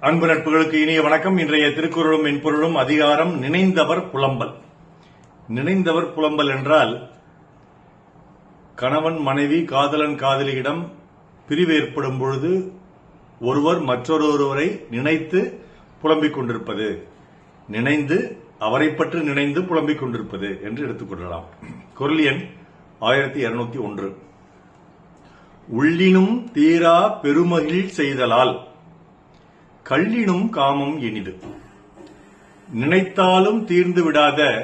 அன்பு நட்புகளுக்கு இனிய வணக்கம். இன்றைய திருக்குறளும் மென்பொருளும் அதிகாரம் நினைந்தவர் புலம்பல். நினைந்தவர் புலம்பல் என்றால் கணவன் மனைவி காதலன் காதலியிடம் பிரிவு ஏற்படும் பொழுது ஒருவர் மற்றொருவரை நினைத்து புலம்பிக் கொண்டிருப்பது. நினைந்து அவரை பற்றி நினைந்து புலம்பிக் கொண்டிருப்பது என்று எடுத்துக்கொள்ளலாம் குரல் எண் ஆயிரத்தி இருநூத்தி ஒன்று. உள்ளினும் தீரா பெருமகிழ் செய்தலால் கள்ளினும் காமம் இனிது. நினைத்தாலும் தீர்ந்து விடாத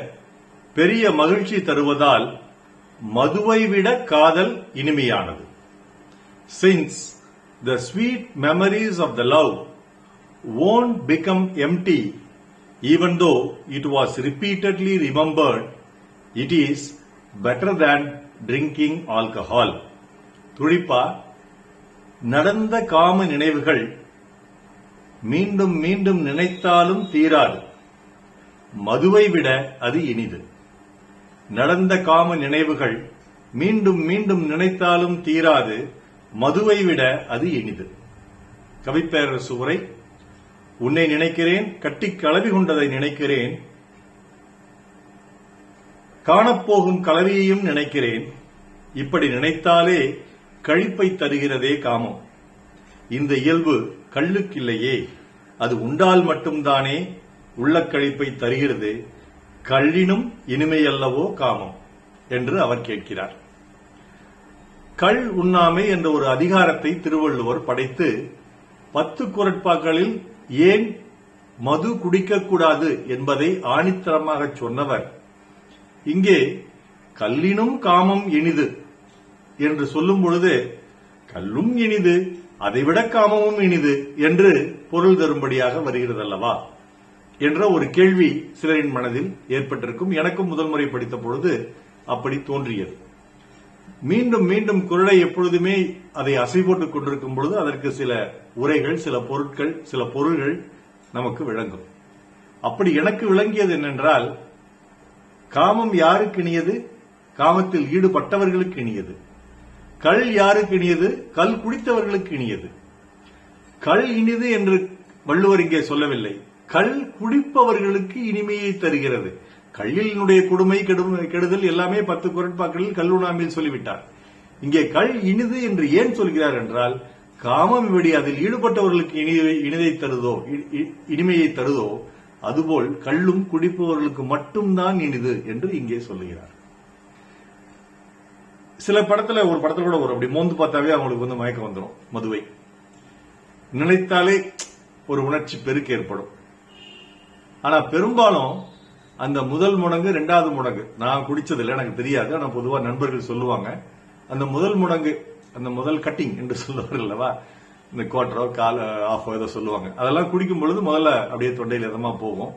பெரிய மகிழ்ச்சி தருவதால் மதுவை விட காதல் இனிமையானது. Since the sweet memories of the love won't become empty even though it was repeatedly remembered it is better than drinking alcohol. துடிப்பா நடந்த காம நினைவுகள் மீண்டும் மீண்டும் நினைத்தாலும் தீராது. மதுவை விட அது இனிது. நடந்த காம நினைவுகள் மீண்டும் மீண்டும் நினைத்தாலும் தீராது மதுவை விட அது இனிது. கவிப்பேரரசு உரை உன்னை நினைக்கிறேன் கட்டி கலவி கொண்டதை நினைக்கிறேன் காணப்போகும் கலவியையும் நினைக்கிறேன். இப்படி நினைத்தாலே கழிப்பை தருகிறதே காமம். இந்த இயல்பு கல்லுக்கில்லையே. அது உண்டால் மட்டும்தானே உள்ள கழிப்பை தருகிறது. கள்ளினும் இனிமையல்லவோ காமம் என்று அவர் கேட்கிறார். கள் உண்ணாமை என்ற ஒரு அதிகாரத்தை திருவள்ளுவர் படைத்து பத்து குரட்பாக்களில் ஏன் மது குடிக்கக்கூடாது என்பதை ஆணித்தரமாக சொன்னவர். இங்கே கல்லினும் காமம் இனிது என்று சொல்லும் பொழுது கல்லும் இனிது அதைவிட காமமும் இனிது என்று பொருள் தரும்படியாக வருகிறது அல்லவா என்ற ஒரு கேள்வி சிலரின் மனதில் ஏற்பட்டிருக்கும். எனக்கும் முதல் முறை படித்த பொழுது அப்படி தோன்றியது. மீண்டும் மீண்டும் குரலை எப்பொழுதுமே அதை அசை போட்டுக் கொண்டிருக்கும் பொழுது அதற்கு சில உரைகள் சில பொருட்கள் சில பொருள்கள் நமக்கு விளங்கும். அப்படி எனக்கு விளங்கியது என்னென்றால் காமம் யாருக்கு இனியது? காமத்தில் ஈடுபட்டவர்களுக்கு இனியது. கள் யாருக்கு இனியது? கல் குடித்தவர்களுக்கு இனியது. கள் இனிது என்று வள்ளுவர் இங்கே சொல்லவில்லை. கள் குடிப்பவர்களுக்கு இனிமையை தருகிறது. கல்லினுடைய கொடுமை கெடுதல் எல்லாமே பத்து குரட்பாக்களில் கல்லுணாமில் சொல்லிவிட்டார். இங்கே கள் இனிது என்று ஏன் சொல்கிறார் என்றால் காமம் இப்படி அதில் ஈடுபட்டவர்களுக்கு இனிதை இனிதை தருதோ இ- இனிமையை தருதோ அதுபோல் கள்ளும் குடிப்பவர்களுக்கு மட்டும்தான் இனிது என்று இங்கே சொல்லுகிறார். சில படத்துல ஒரு படத்துல கூட வரும். அப்படி மோந்து பார்த்தாவே அவங்களுக்கு வந்து மயக்கம் வந்துடும் மதுவை. நினைத்தாலே ஒரு உணர்ச்சி பெருக்கு ஏற்படும். ஆனா பெரும்பாலும் அந்த முதல் முடங்கு ரெண்டாவது முடங்கு. நான் குடிச்சதில்லை எனக்கு தெரியாது. ஆனா பொதுவா நண்பர்கள் சொல்லுவாங்க அந்த முதல் முடங்கு அந்த முதல் கட்டிங் என்று சொல்லுவார் அல்லவா? இந்த குவார்டரோ கால் ஆஃபோ ஏதோ சொல்லுவாங்க. அதெல்லாம் குடிக்கும் பொழுது முதல்ல அப்படியே தொண்டையில் இதமா போகும்.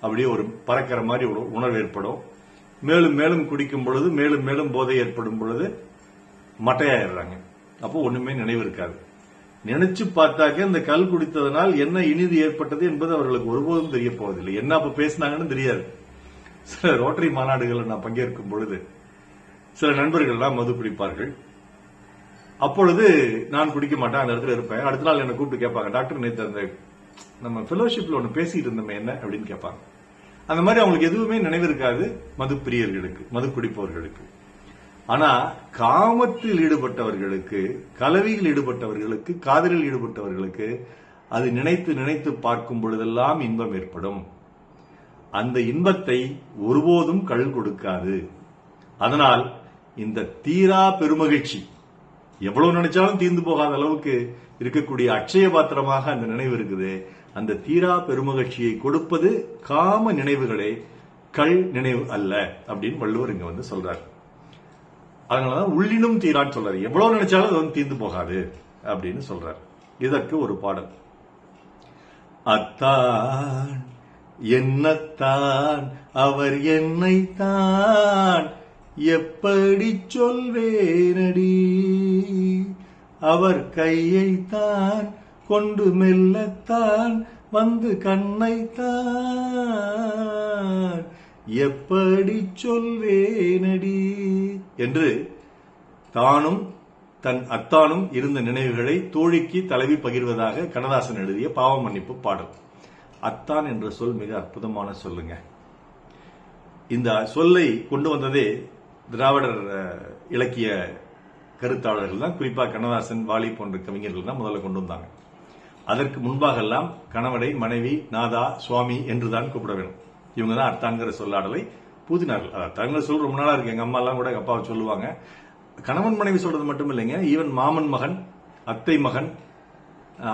அப்படியே ஒரு பறக்கிற மாதிரி ஒரு உணர்வு ஏற்படும். மேலும் மேலும் குடிக்கும் பொழுது மேலும் மேலும் போதை ஏற்படும் பொழுது மட்டையாயிடுறாங்க. அப்போ ஒண்ணுமே நினைவு இருக்காது. நினைச்சு பார்த்தாக்க இந்த கல் குடித்ததனால் என்ன இனிது ஏற்பட்டது என்பது அவர்களுக்கு ஒருபோதும் தெரிய போவதில்லை. என்ன அப்ப பேசினாங்கன்னு தெரியாது. சில ரோட்டரி மாநாடுகளில் நான் பங்கேற்கும் பொழுது சில நண்பர்கள்லாம் மது பிடிப்பார்கள் அப்பொழுது நான் குடிக்க மாட்டேன் அந்த இடத்துல இருப்பேன். அடுத்த நாள் என்னை கூப்பிட்டு கேட்பாங்க டாக்டர் நேற்று அந்த நம்ம ஃபெலோஷிப்ல ஒன்று பேசிட்டு இருந்தோமே என்ன? அப்படின்னு கேட்பாங்க. அந்த மாதிரி அவங்களுக்கு எதுவுமே நினைவு இருக்காது மது பிரியர்களுக்கு மது குடிப்பவர்களுக்கு. ஆனா காமத்தில் ஈடுபட்டவர்களுக்கு கலவியில் ஈடுபட்டவர்களுக்கு காதலில் ஈடுபட்டவர்களுக்கு அது நினைத்து நினைத்து பார்க்கும் பொழுதெல்லாம் இன்பம் ஏற்படும். அந்த இன்பத்தை ஒருபோதும் கள் கொடுக்காது. அதனால் இந்த தீரா பெருமகிழ்ச்சி எவ்வளவு நினைச்சாலும் தீர்ந்து போகாத அளவுக்கு இருக்கக்கூடிய அட்சய பாத்திரமாக அந்த நினைவு இருக்குது. அந்த தீரா பெருமகிழ்ச்சியை கொடுப்பது காம நினைவுகளே கல் நினைவு அல்ல அப்படின்னு வள்ளுவர் இங்க வந்து சொல்றார். அதனாலதான் உள்ளினும் தீரான்னு சொல்றாரு. எவ்வளவு நினைச்சாலும் அது வந்து தீர்ந்து போகாது அப்படின்னு சொல்றார். இதற்கு ஒரு பாடல். அத்தான் என்னத்தான் அவர் என்னைத்தான் எப்படி சொல்வேனடி? அவர் கையைத்தான் கொண்டு மெல்லத்தான் வந்து கண்ணைத்தான். எப்படி சொல்வேனடி? என்று தானும் தன் அத்தானும் இருந்த நினைவுகளை தோழிக்கு தலைவி பகிர்வதாக கண்ணதாசன் எழுதிய பாவ மன்னிப்பு பாடல். அத்தான் என்ற சொல் மிக அற்புதமான சொல்லுங்க. இந்த சொல்லை கொண்டு வந்ததே திராவிடர் இலக்கிய கருத்தாளர்கள் தான் குறிப்பாக கண்ணதாசன் வாலி போன்ற கவிஞர்கள் தான் முதல்ல கொண்டு வந்தாங்க. அதற்கு முன்பாகெல்லாம் கணவனை மனைவி நாதா சுவாமி என்றுதான் கூப்பிட வேணும் இவங்க தான் அர்த்தாங்கிற சொல்லாடலை பூதினார்கள். அது அத்தாங்கிற சொல் ரொம்ப நாளா இருக்கு. எங்க அம்மா எல்லாம் கூட அப்பாவை சொல்லுவாங்க. கணவன் மனைவி சொல்றது மட்டும் இல்லைங்க. ஈவன் மாமன் மகன் அத்தை மகன்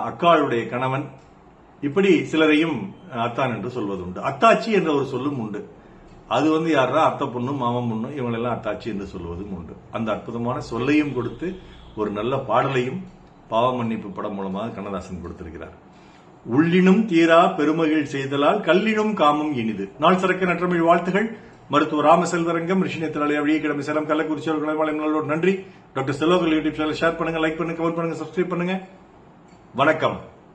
அக்காளுடைய கணவன் இப்படி சிலரையும் அத்தான் என்று சொல்வது உண்டு அத்தாச்சி என்ற ஒரு சொல்லும் உண்டு. அது வந்து யாரா அத்தை பொண்ணும் மாமன் பொண்ணும் இவங்களெல்லாம் அத்தாச்சி என்று சொல்வதும் உண்டு. அந்த அற்புதமான சொல்லையும் கொடுத்து ஒரு நல்ல பாடலையும் பாவ மன்னிப்பு படம் மூலமாக கண்ணதாசன் கொடுத்திருக்கிறார். உள்ளினும் தீரா பெருமகிழ் செய்தலால் கல்லினும் காமம் இனிது. நாள் சிறக்க நற்றமிழ் வாழ்த்துகள். மருத்துவர் ராமசெல்வரங்கம் ரிஷினேத்திராலய வழியை சேலம் கள்ளக்குறிச்சி அவர்கள் நன்றி. டாக்டர் செல்வர்கள் யூடியூப் சேனல் ஷேர் பண்ணுங்க லைக் பண்ணுங்க கமெண்ட் பண்ணுங்க சப்ஸ்கிரைப் பண்ணுங்க. வணக்கம்.